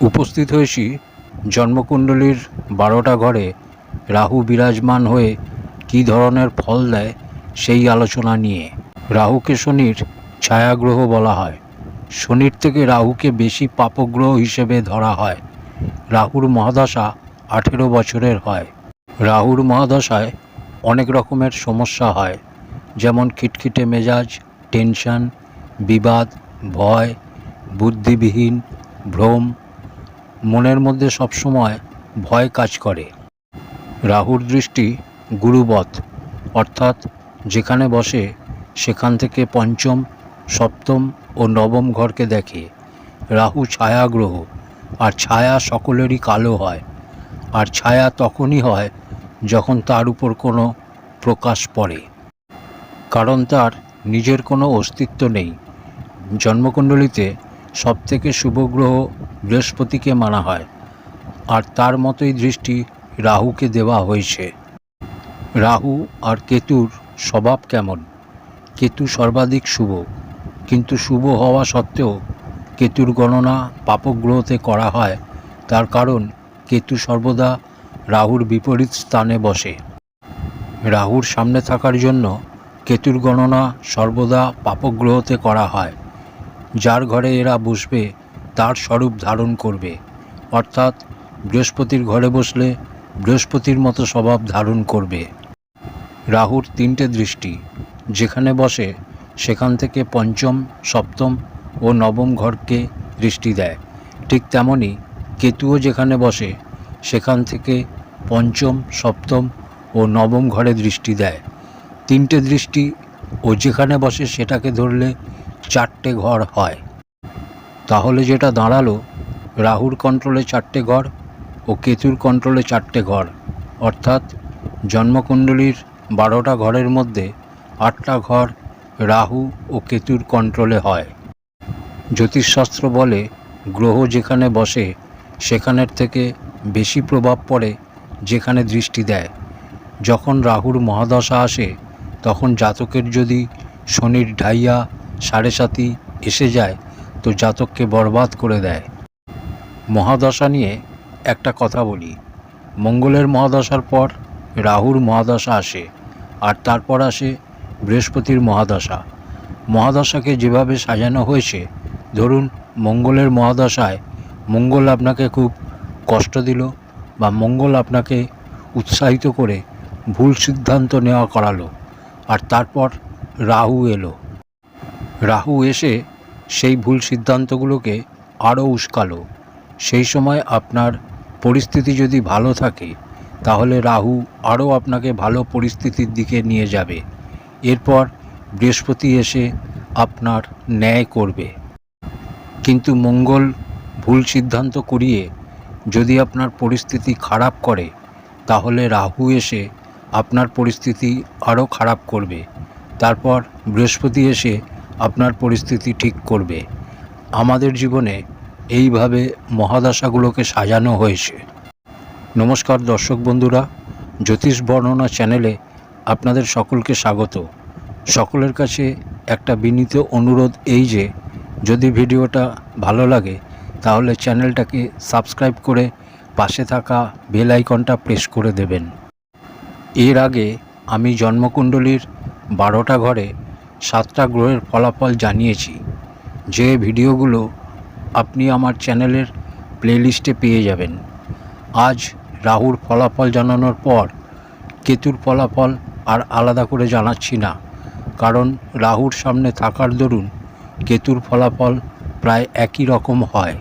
উপস্থিত হয়েছি জন্মকুণ্ডলীর বারোটা ঘরে রাহু বিরাজমান হয়ে কী ধরনের ফল দেয় সেই আলোচনা নিয়ে। রাহুকে শনির ছায়াগ্রহ বলা হয়। শনির থেকে রাহুকে বেশি পাপগ্রহ হিসেবে ধরা হয়। রাহুর মহাদশা আঠেরো বছরের হয়। রাহুর মহাদশায় অনেক রকমের সমস্যা হয়, যেমন খিটখিটে মেজাজ, টেনশন, বিবাদ, ভয়, বুদ্ধিবিহীন, ভ্রম মনের মধ্যে সবসময় ভয় কাজ করে। রাহুর দৃষ্টি গুরুবৎ, অর্থাৎ যেখানে বসে সেখান থেকে পঞ্চম, সপ্তম ও নবম ঘরকে দেখে। রাহু ছায়া গ্রহ আর ছায়া সকলেরই কালো হয়, আর ছায়া তখনই হয় যখন তার উপর কোনো প্রকাশ পড়ে। কারণ তার নিজের কোনো অস্তিত্ব নেই। জন্মকুণ্ডলিতে সবথেকে শুভ গ্রহ বৃহস্পতিকে মানা হয়, আর তার মতোই দৃষ্টি রাহুকে দেওয়া হয়েছে। রাহু আর কেতুর স্বভাব কেমন? কেতু সর্বাধিক শুভ, কিন্তু শুভ হওয়া সত্ত্বেও কেতুর গণনা পাপগ্রহতে করা হয়, তার কারণ কেতু সর্বদা রাহুর বিপরীত স্থানে বসে। রাহুর সামনে থাকার জন্য কেতুর গণনা সর্বদা পাপগ্রহতে করা হয়। যার ঘরে এরা বসবে, তার স্বরূপ ধারণ করবে। অর্থাৎ, বৃহস্পতির ঘরে বসলে বৃহস্পতির মতো স্বভাব ধারণ করবে। রাহুর তিনটে দৃষ্টি, যেখানে বসে, সেখান থেকে পঞ্চম, সপ্তম ও নবম ঘরকে দৃষ্টি দেয়। ঠিক তেমনই কেতুও যেখানে বসে, সেখান থেকে পঞ্চম, সপ্তম ও নবম ঘরে দৃষ্টি দেয়। তিনটে দৃষ্টি ও যেখানে বসে সেটাকে ধরলে চারটে ঘর হয়। তাহলে যেটা দাঁড়াল, রাহুর কন্ট্রোলে চারটে ঘর ও কেতুর কন্ট্রোলে চারটে ঘর। অর্থাৎ জন্মকুণ্ডলীর বারোটা ঘরের মধ্যে আটটা ঘর রাহু ও কেতুর কন্ট্রোলে হয়। জ্যোতিষশাস্ত্র বলে, গ্রহ যেখানে বসে, সেখানের থেকে বেশি প্রভাব পড়ে যেখানে দৃষ্টি দেয়। যখন রাহুর মহাদশা আসে, তখন জাতকের যদি শনির ঢাইয়া সাড়ে এসে যায়, তো জাতককে বরবাদ করে দেয়। মহাদশা নিয়ে একটা কথা বলি। মঙ্গলের মহাদশার পর রাহুর মহাদশা আসে, আর তারপর আসে বৃহস্পতির মহাদশা। মহাদশাকে যেভাবে সাজানো হয়েছে, ধরুন মঙ্গলের মহাদশায় মঙ্গল আপনাকে খুব কষ্ট দিল বা মঙ্গল আপনাকে উৎসাহিত করে ভুল সিদ্ধান্ত নেওয়া করালো, আর তারপর রাহু এলো। রাহু এসে সেই ভুল সিদ্ধান্তগুলোকে আরও উস্কালো। সেই সময় আপনার পরিস্থিতি যদি ভালো থাকে, তাহলে রাহু আরও আপনাকে ভালো পরিস্থিতির দিকে নিয়ে যাবে। এরপর বৃহস্পতি এসে আপনার ন্যায় করবে। কিন্তু মঙ্গল ভুল সিদ্ধান্ত করিয়ে যদি আপনার পরিস্থিতি খারাপ করে, তাহলে রাহু এসে আপনার পরিস্থিতি আরও খারাপ করবে। তারপর বৃহস্পতি এসে আপনার পরিস্থিতি ঠিক করবে। আমাদের জীবনে এইভাবে মহাদশাগুলোকে সাজানো হয়েছে। নমস্কার দর্শক বন্ধুরা, জ্যোতিষ বর্ণনা চ্যানেলে আপনাদের সকলকে স্বাগত। সকলের কাছে একটা বিনীত অনুরোধ এই যে, যদি ভিডিওটা ভালো লাগে, তাহলে চ্যানেলটাকে সাবস্ক্রাইব করে পাশে থাকা বেল আইকনটা প্রেস করে দেবেন। এর আগে আমি জন্মকুণ্ডলীর বারোটা ঘরে সাতটা গ্রহের ফলাফল জানিয়েছি। যে ভিডিওগুলো আপনি আমার চ্যানেলের প্লেলিস্টে পেয়ে যাবেন। আজ রাহুর ফলাফল জানানোর পর কেতুর ফলাফল আর আলাদা করে জানাচ্ছি না। কারণ রাহুর সামনে থাকার দরুন কেতুর ফলাফল প্রায় একই রকম হয়।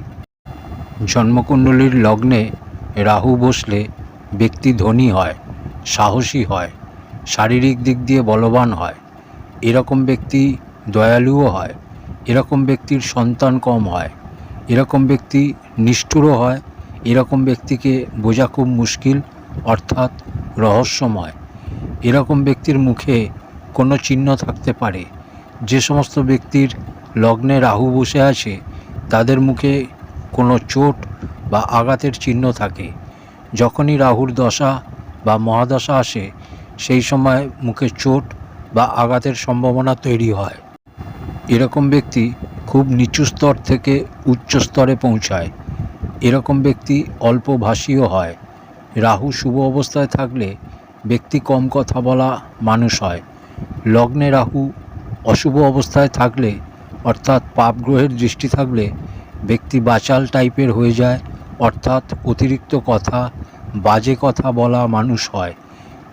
জন্মকুণ্ডলীর লগ্নে রাহু বসলে ব্যক্তি ধনী হয়, সাহসী হয়, শারীরিক দিক দিয়ে বলবান হয়। এরকম ব্যক্তি দয়ালুও হয়, এরকম ব্যক্তির সন্তান কম হয়, এরকম ব্যক্তি নিষ্ঠুরও হয়, এরকম ব্যক্তিকে বোঝা খুব মুশকিল, অর্থাৎ রহস্যময়। এরকম ব্যক্তির মুখে কোনো চিহ্ন থাকতে পারে। যে সমস্ত ব্যক্তির লগ্নে রাহু বসে আছে, তাদের মুখে কোনো চোট বা আঘাতের চিহ্ন থাকে। যখনই রাহুর দশা বা মহাদশা আসে, সেই সময় মুখে চোট বা আঘাতের সম্ভাবনা তৈরি হয়। এরকম ব্যক্তি খুব নিচু স্তর থেকে উচ্চ স্তরে পৌঁছায়। এরকম ব্যক্তি অল্প ভাষীও হয়। রাহু শুভ অবস্থায় থাকলে ব্যক্তি কম কথা বলা মানুষ হয়। লগ্নে রাহু অশুভ অবস্থায় থাকলে, অর্থাৎ পাপ গ্রহের দৃষ্টি থাকলে ব্যক্তি বাচাল টাইপের হয়ে যায়, অর্থাৎ অতিরিক্ত কথা, বাজে কথা বলা মানুষ হয়।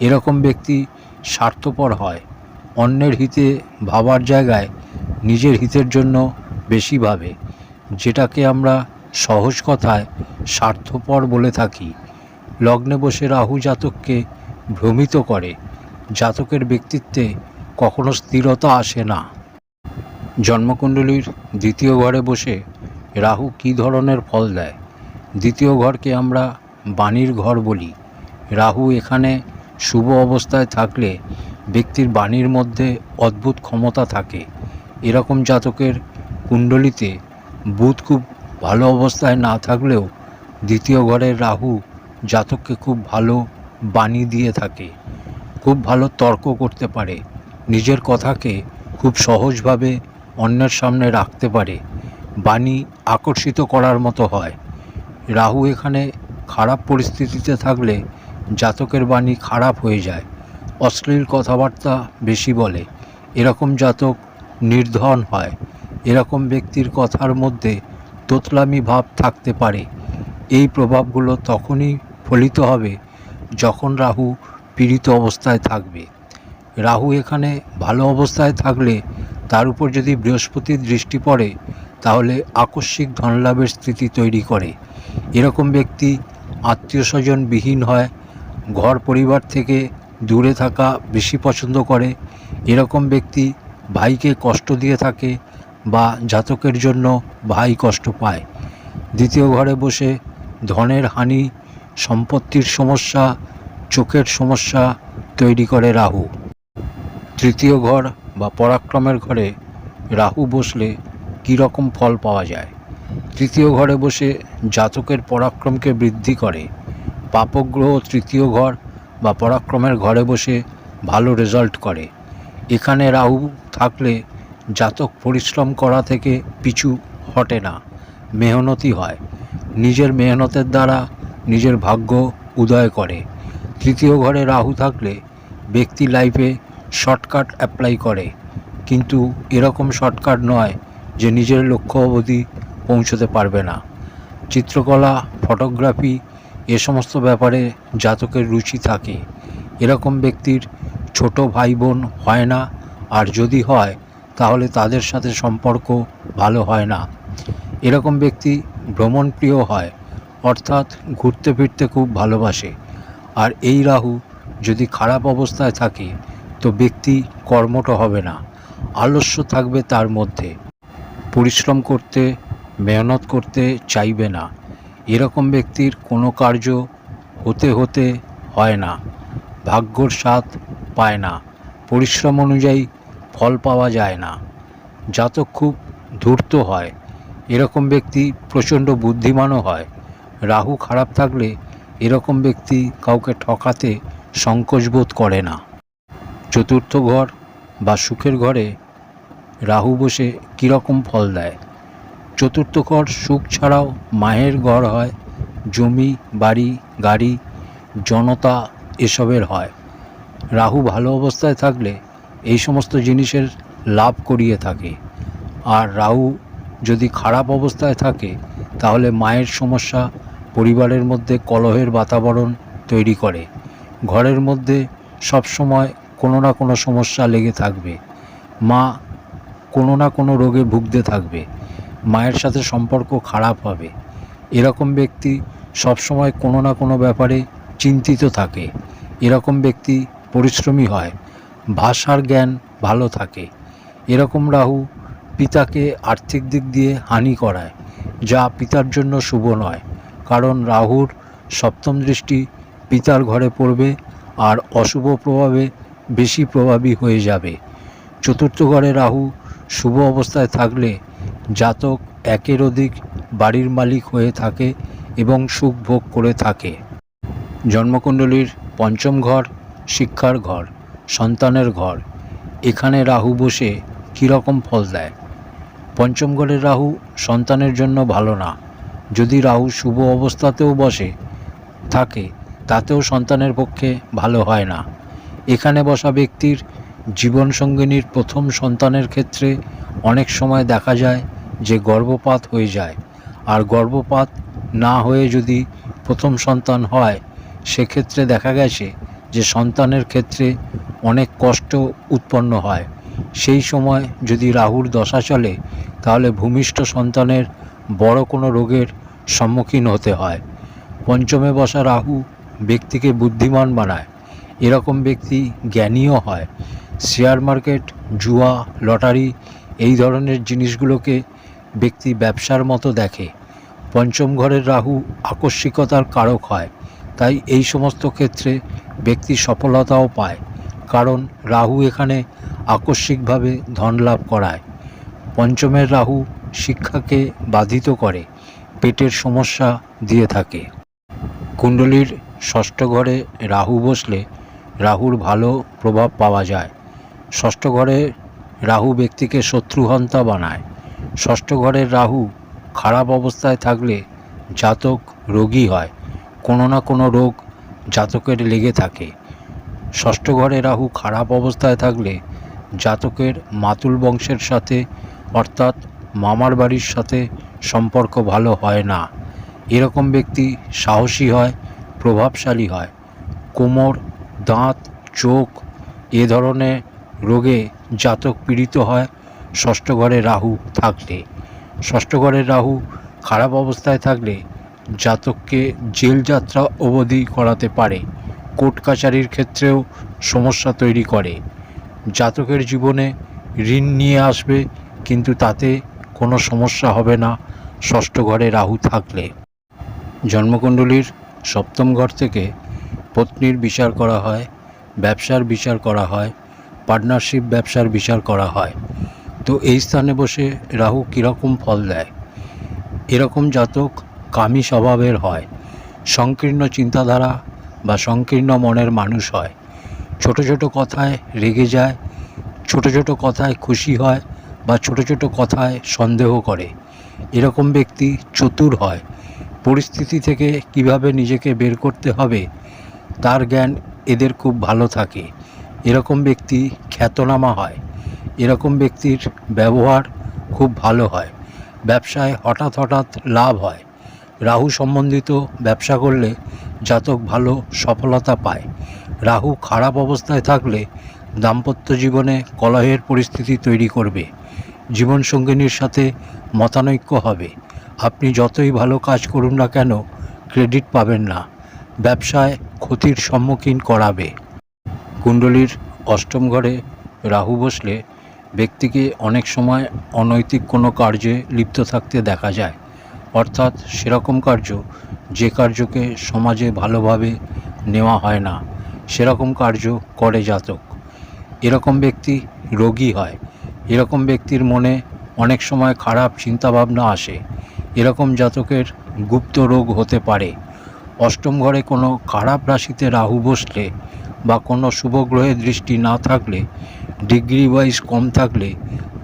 এরকম ব্যক্তি স্বার্থপর হয়। অন্যের হিতে ভাবার জায়গায় নিজের হিতের জন্য বেশি ভাবে, যেটাকে আমরা সহজ কথায় স্বার্থপর বলে থাকি। লগ্নে বসে রাহু জাতককে ভ্রমিত করে, জাতকের ব্যক্তিত্বে কখনো স্থিরতা আসে না। জন্মকুণ্ডলীর দ্বিতীয় ঘরে বসে রাহু কী ধরনের ফল দেয়? দ্বিতীয় ঘরকে আমরা বাণীর ঘর বলি। রাহু এখানে শুভ অবস্থায় থাকলে ব্যক্তির বাণীর মধ্যে অদ্ভুত ক্ষমতা থাকে। এরকম জাতকের কুণ্ডলিতে বুধ খুব ভালো অবস্থায় না থাকলেও দ্বিতীয় ঘরের রাহু জাতককে খুব ভালো বাণী দিয়ে থাকে। খুব ভালো তর্ক করতে পারে। নিজের কথাকে খুব সহজভাবে অন্যের সামনে রাখতে পারে। বাণী আকর্ষিত করার মতো হয়। রাহু এখানে খারাপ পরিস্থিতিতে থাকলে জাতকের বাণী খারাপ হয়ে যায়। অশ্লীল কথাবার্তা বেশি বলে। এরকম জাতক নির্ধন হয়। এরকম ব্যক্তির কথার মধ্যে তোতলামি ভাব থাকতে পারে। এই প্রভাবগুলো তখনই ফলিত হবে যখন রাহু পীড়িত অবস্থায় থাকবে। রাহু এখানে ভালো অবস্থায় থাকলে তার উপর যদি বৃহস্পতির দৃষ্টি পড়ে, তাহলে আকস্মিক ধনলাভের স্থিতি তৈরি করে। এরকম ব্যক্তি আত্মীয় স্বজন বিহীন হয়, ঘর পরিবার থেকে দূরে থাকা বেশি পছন্দ করে। এরকম ব্যক্তি ভাইকে কষ্ট দিয়ে থাকে বা জাতকের জন্য ভাই কষ্ট পায়। দ্বিতীয় ঘরে বসে ধনের হানি, সম্পত্তির সমস্যা, চোখের সমস্যা তৈরি করে রাহু। তৃতীয় ঘর বা পরাক্রমের ঘরে রাহু বসলে কী রকম ফল পাওয়া যায়? তৃতীয় ঘরে বসে জাতকের পরাক্রমকে বৃদ্ধি করে। পাপগ্রহ তৃতীয় ঘর বা পরাক্রমের ঘরে বসে ভালো রেজাল্ট করে। এখানে রাহু থাকলে জাতক পরিশ্রম করা থেকে পিছু হটে না, মেহনতি হয়। নিজের মেহনতের দ্বারা নিজের ভাগ্য উদয় করে। তৃতীয় ঘরে রাহু থাকলে ব্যক্তি লাইফে শর্টকাট অ্যাপ্লাই করে। কিন্তু এরকম শর্টকাট নয় যে নিজের লক্ষ্য অবধি পৌঁছতে পারবে না। চিত্রকলা ফটোগ্রাফি এ সমস্ত ব্যাপারে জাতকের রুচি থাকে। এরকম ব্যক্তির ছোট ভাই বোন হয় না, আর যদি হয়, তাহলে তাদের সাথে সম্পর্ক ভালো হয় না। এরকম ব্যক্তি ভ্রমণপ্রিয় হয়, অর্থাৎ ঘুরতে ফিরতে খুব ভালোবাসে। আর এই রাহু যদি খারাপ অবস্থায় থাকে, তো ব্যক্তি কর্মঠ হবে না, আলস্য থাকবে তার মধ্যে। পরিশ্রম করতে, মেহনত করতে চাইবে না। এরকম ব্যক্তির কোনো কার্য হতে হতে হয় না, ভাগ্যর স্বাদ পায় না, পরিশ্রম অনুযায়ী ফল পাওয়া যায় না, জাতক খুব ধূর্ত হয়, এরকম ব্যক্তি প্রচণ্ড বুদ্ধিমানও হয়, রাহু খারাপ থাকলে এরকম ব্যক্তি কাউকে ঠকাতে সংকোচ বোধ করে না। চতুর্থ ঘর বা সুখের ঘরে রাহু বসে কীরকম ফল দেয়? চতুর্থ ঘর সুখ ছাড়াও মায়ের ঘর হয়, জমি, বাড়ি, গাড়ি, জনতা এসবের হয়। রাহু ভালো অবস্থায় থাকলে এই সমস্ত জিনিসের লাভ করিয়ে থাকে। আর রাহু যদি খারাপ অবস্থায় থাকে, তাহলে মায়ের সমস্যা পরিবারের মধ্যে কলহের বাতাবরণ তৈরি করে। ঘরের মধ্যে সবসময় কোনো না কোনো সমস্যা লেগে থাকবে। মা কোনো না কোনো রোগে ভুগতে থাকবে। মায়ের সাথে সম্পর্ক খারাপ হবে। এরকম ব্যক্তি সবসময় কোনো না কোনো ব্যাপারে চিন্তিত থাকে। এরকম ব্যক্তি পরিশ্রমী হয়, ভাষার জ্ঞান ভালো থাকে। এরকম রাহু পিতাকে আর্থিক দিক দিয়ে হানি করায়, যা পিতার জন্য শুভ নয়। কারণ রাহুর সপ্তম দৃষ্টি পিতার ঘরে পড়বে আর অশুভ প্রভাবে বেশি প্রভাবী হয়ে যাবে। চতুর্থ ঘরে রাহু শুভ অবস্থায় থাকলে জাতক একের অধিক বাড়ির মালিক হয়ে থাকে এবং সুখ ভোগ করে থাকে। জন্মকুণ্ডলীর পঞ্চম ঘর শিক্ষার ঘর, সন্তানের ঘর। এখানে রাহু বসে কীরকম ফল দেয়? পঞ্চম ঘরের রাহু সন্তানের জন্য ভালো না। যদি রাহু শুভ অবস্থাতেও বসে, থাকে, তাতেও সন্তানের পক্ষে ভালো হয় না। এখানে বসা ব্যক্তির জীবনসঙ্গিনীর প্রথম সন্তানের ক্ষেত্রে অনেক সময় দেখা যায় যে গর্ভপাত হয়ে যায়। আর গর্ভপাত না হয়ে যদি প্রথম সন্তান হয়, সেক্ষেত্রে দেখা গেছে যে সন্তানের ক্ষেত্রে অনেক কষ্ট উৎপন্ন হয়। সেই সময় যদি রাহুর দশা চলে, তাহলে ভূমিষ্ঠ সন্তানের বড় কোনো রোগের সম্মুখীন হতে হয়। পঞ্চমে বসা রাহু ব্যক্তিকে বুদ্ধিমান বানায়। এরকম ব্যক্তি জ্ঞানীও হয়। শেয়ার মার্কেট, জুয়া, লটারি এই ধরনের জিনিসগুলোকে ব্যক্তি ব্যবসার মতো দেখে। পঞ্চম ঘরের রাহু আকস্মিকতার কারক হয়, তাই এই সমস্ত ক্ষেত্রে ব্যক্তি সফলতাও পায়, কারণ রাহু এখানে আকস্মিকভাবে ধন লাভ করায়। পঞ্চমের রাহু শিক্ষাকে বাধিত করে, পেটের সমস্যা দিয়ে থাকে। কুণ্ডলীর ষষ্ঠ ঘরে রাহু বসলে রাহুর ভালো প্রভাব পাওয়া যায়। ষষ্ঠ ঘরে রাহু ব্যক্তিকে শত্রুহন্তা বানায়। ষষ্ঠ ঘরের রাহু খারাপ অবস্থায় থাকলে জাতক রোগী হয়, কোনো না কোনো রোগ জাতকের লেগে থাকে। ষষ্ঠ ঘরে রাহু খারাপ অবস্থায় থাকলে জাতকের মাতুল বংশের সাথে, অর্থাৎ মামার বাড়ির সাথে সম্পর্ক ভালো হয় না। এরকম ব্যক্তি সাহসী হয়, প্রভাবশালী হয়। কোমর, দাঁত, চোখ এ ধরনের রোগে জাতক পীড়িত হয়, ষষ্ঠ ঘরে রাহু থাকলে। ষষ্ঠ ঘরের রাহু খারাপ অবস্থায় থাকলে জাতককে জেল যাত্রা অবধি করাতে পারে। কোর্ট কাচারির ক্ষেত্রেও সমস্যা তৈরি করে। জাতকের জীবনে ঋণ নিয়ে আসবে, কিন্তু তাতে কোনো সমস্যা হবে না ষষ্ঠ ঘরে রাহু থাকলে। জন্মকুণ্ডলীর সপ্তম ঘর থেকে পত্নীর বিচার করা হয়, ব্যবসার বিচার করা হয় পার্টনারশিপ ব্যবসার বিচার করা হয়। তো এই স্থানে বসে রাহু কীরকম ফল দেয়? এরকম জাতক কামি স্বভাবের হয়। সংকীর্ণ চিন্তাধারা বা সংকীর্ণ মনের মানুষ হয়। ছোট ছোট কথায় রেগে যায়, ছোট ছোট কথায় খুশি হয় বা ছোট ছোট কথায় সন্দেহ করে। এরকম ব্যক্তি চতুর হয়। পরিস্থিতি থেকে কীভাবে নিজেকে বের করতে হবে, তার জ্ঞান এদের খুব ভালো থাকে। এরকম ব্যক্তি খ্যাতনামা হয়। এরকম ব্যক্তির ব্যবহার খুব ভালো হয়। ব্যবসায় হঠাৎ হঠাৎ লাভ হয়। রাহু সম্বন্ধিত ব্যবসা করলে জাতক ভালো সফলতা পায়। রাহু খারাপ অবস্থায় থাকলে দাম্পত্য জীবনে কলহের পরিস্থিতি তৈরি করবে। জীবনসঙ্গিনীর সাথে মতানৈক্য হবে। আপনি যতই ভালো কাজ করুন না কেন, ক্রেডিট পাবেন না। ব্যবসায় ক্ষতির সম্মুখীন করাবে। কুণ্ডলীর অষ্টম ঘরে রাহু বসলে ব্যক্তিকে অনেক সময় অনৈতিক কোনো কার্যে লিপ্ত থাকতে দেখা যায়। অর্থাৎ সেরকম কার্য যে কার্যকে সমাজে ভালোভাবে নেওয়া হয় না, সেরকম কার্য করে জাতক। এরকম ব্যক্তি রোগী হয়, এরকম ব্যক্তির মনে অনেক সময় খারাপ চিন্তাভাবনা আসে, এরকম জাতকের গুপ্ত রোগ হতে পারে। অষ্টম ঘরে কোনো খারাপ রাশিতে রাহু বসলে বা কোনো শুভ গ্রহের দৃষ্টি না থাকলে, ডিগ্রি ওয়াইজ কম থাকলে,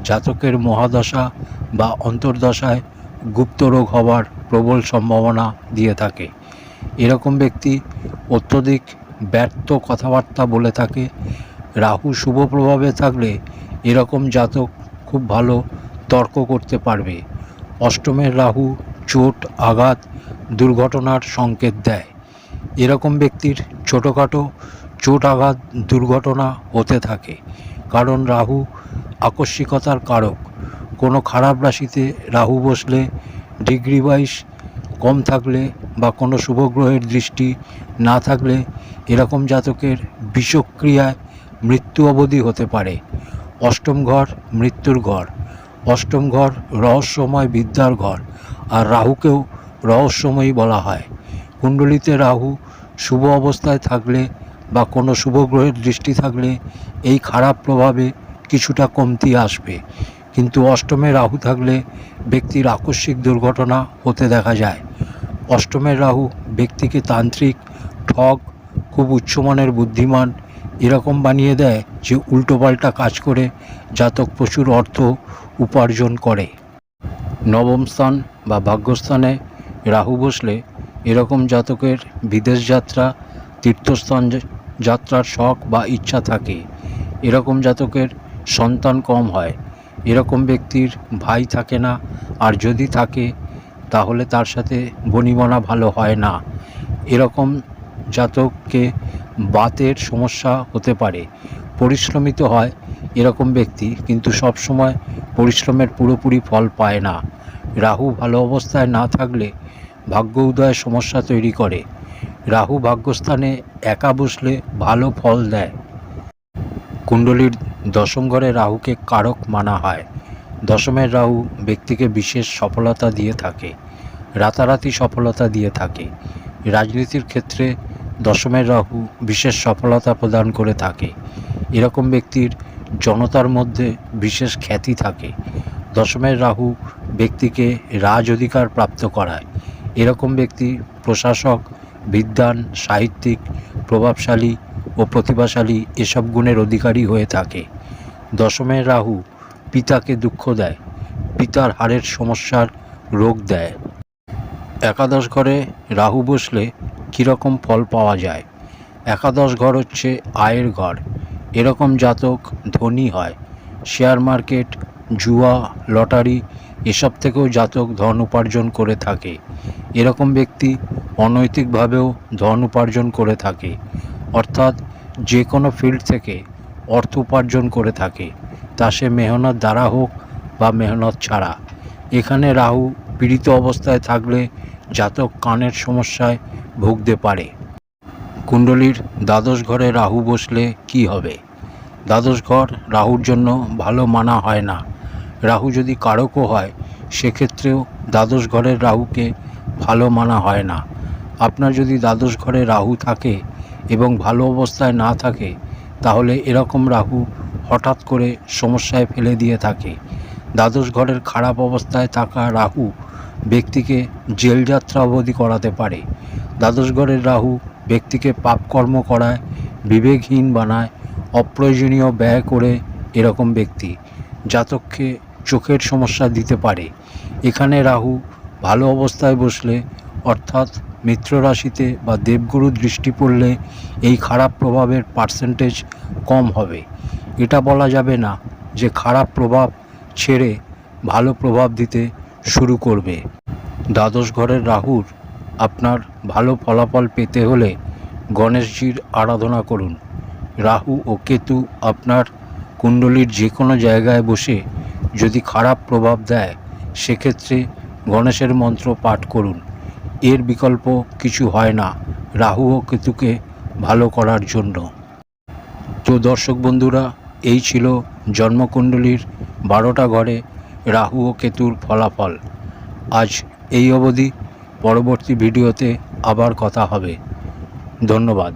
জাতকের মহাদশা বা অন্তর্দশায় গুপ্ত রোগ হওয়ার প্রবল সম্ভাবনা দিয়ে থাকে। এরকম ব্যক্তি অত্যধিক ব্যর্থ কথাবার্তা বলে থাকে। রাহু শুভ প্রভাবে থাকলে এরকম জাতক খুব ভালো তর্ক করতে পারবে। অষ্টমের রাহু চোট, আঘাত, দুর্ঘটনার সংকেত দেয়। এরকম ব্যক্তির ছোটোখাটো চোট আঘাত দুর্ঘটনা হতে থাকে। কারণ রাহু আকস্মিকতার কারক। কোনো খারাপ রাশিতে রাহু বসলে ডিগ্রি ওয়াইজ কম থাকলে বা কোনো শুভ গ্রহের দৃষ্টি না থাকলে এরকম জাতকের বিষক্রিয়ায় মৃত্যু অবধি হতে পারে। অষ্টম ঘর মৃত্যুর ঘর। অষ্টম ঘর রহস্যময় বিদ্যার ঘর। আর রাহুকেও রহস্যময়ী বলা হয়। কুণ্ডলিতে রাহু শুভ অবস্থায় থাকলে বা কোনো শুভ গ্রহের দৃষ্টি থাকলে এই খারাপ প্রভাবে কিছুটা কমতি আসবে। কিন্তু অষ্টমে রাহু থাকলে ব্যক্তির আকস্মিক দুর্ঘটনা হতে দেখা যায়। অষ্টমের রাহু ব্যক্তিকে তান্ত্রিক, ঠগ, খুব উচ্চমানের বুদ্ধিমান এরকম বানিয়ে দেয় যে উল্টোপাল্টা কাজ করে জাতক প্রচুর অর্থ উপার্জন করে। নবম স্থান বা ভাগ্যস্থানে রাহু বসলে এরকম জাতকের বিদেশ যাত্রা, তীর্থস্থান যাত্রার শখ বা ইচ্ছা থাকে। এরকম জাতকের সন্তান কম হয়। এরকম ব্যক্তির ভাই থাকে না। আর যদি থাকে, তাহলে তার সাথে বনিবনা ভালো হয় না। এরকম জাতককে বাতের সমস্যা হতে পারে। পরিশ্রমিত হয় এরকম ব্যক্তি, কিন্তু সব সময় পরিশ্রমের পুরোপুরি ফল পায় না। রাহু ভালো অবস্থায় না থাকলে ভাগ্য উদয়ের সমস্যা তৈরি করে। রাহু ভাগ্যস্থানে একা বসলে ভালো ফল দেয়। কুণ্ডলীর দশম ঘরে রাহুকে কারক মানা হয়। দশমের রাহু ব্যক্তিকে বিশেষ সফলতা দিয়ে থাকে, রাতারাতি সফলতা দিয়ে থাকে। রাজনীতির ক্ষেত্রে দশমের রাহু বিশেষ সফলতা প্রদান করে থাকে। এরকম ব্যক্তির জনতার মধ্যে বিশেষ খ্যাতি থাকে। দশমের রাহু ব্যক্তিকে রাজ অধিকার প্রাপ্ত করায়। এরকম ব্যক্তি প্রশাসক বিদ্বান, সাহিত্যিক, প্রভাবশালী ও প্রতিভাশালী এসব গুণের অধিকারী হয়ে থাকে। দশমের রাহু পিতাকে দুঃখ দেয়, পিতার হাড়ের সমস্যার রোগ দেয়। একাদশ ঘরে রাহু বসলে কীরকম ফল পাওয়া যায়? একাদশ ঘর হচ্ছে আয়ের ঘর। এরকম জাতক ধনী হয়। শেয়ার মার্কেট, জুয়া, লটারি এসব থেকেও জাতক ধন উপার্জন করে থাকে। এরকম ব্যক্তি অনৈতিকভাবেও ধন উপার্জন করে থাকে। অর্থাৎ যে কোনো ফিল্ড থেকে অর্থ উপার্জন করে থাকে। তা সে মেহনত দ্বারা হোক বা মেহনত ছাড়া। এখানে রাহু পীড়িত অবস্থায় থাকলে জাতক কানের সমস্যায় ভুগতে পারে। কুণ্ডলীর দ্বাদশ ঘরে রাহু বসলে কি হবে? দ্বাদশ ঘর রাহুর জন্য ভালো মানা হয় না। রাহু যদি কারকও হয়, সেক্ষেত্রেও দ্বাদশ ঘরের রাহুকে ভালো মানা হয় না। আপনার যদি দ্বাদশ ঘরে রাহু থাকে এবং ভালো অবস্থায় না থাকে, তাহলে এরকম রাহু হঠাৎ করে সমস্যায় ফেলে দিয়ে থাকে। দ্বাদশ ঘরের খারাপ অবস্থায় থাকা রাহু ব্যক্তিকে জেলযাত্রা অবধি করাতে পারে। দ্বাদশ ঘরের রাহু ব্যক্তিকে পাপকর্ম করায়, বিবেকহীন বানায়, অপ্রয়োজনীয় ব্যয় করে এরকম ব্যক্তি। জাতককে চোখের সমস্যা দিতে পারে। এখানে রাহু ভালো অবস্থায় বসলে, অর্থাৎ মিত্র রাশিতে বা দেবগুরু দৃষ্টি পড়লে এই খারাপ প্রভাবের পার্সেন্টেজ কম হবে। এটা বলা যাবে না যে খারাপ প্রভাব ছেড়ে ভালো প্রভাব দিতে শুরু করবে। দ্বাদশ ঘরের রাহুর আপনার ভালো ফলাফল পেতে হলে গণেশজির আরাধনা করুন। রাহু ও কেতু আপনার কুণ্ডলীর যে কোনো জায়গায় বসে যদি খারাপ প্রভাব দেয়, সেক্ষেত্রে গণেশের মন্ত্র পাঠ করুন। এর বিকল্প কিছু হয় না। রাহু ও কেতুকে ভালো করার জন্য। তো দর্শক বন্ধুরা, এই ছিল জন্মকুণ্ডলীর বারোটা ঘরে রাহু ও কেতুর ফলাফল। আজ এই অবধি। পরবর্তী ভিডিওতে আবার কথা হবে। ধন্যবাদ।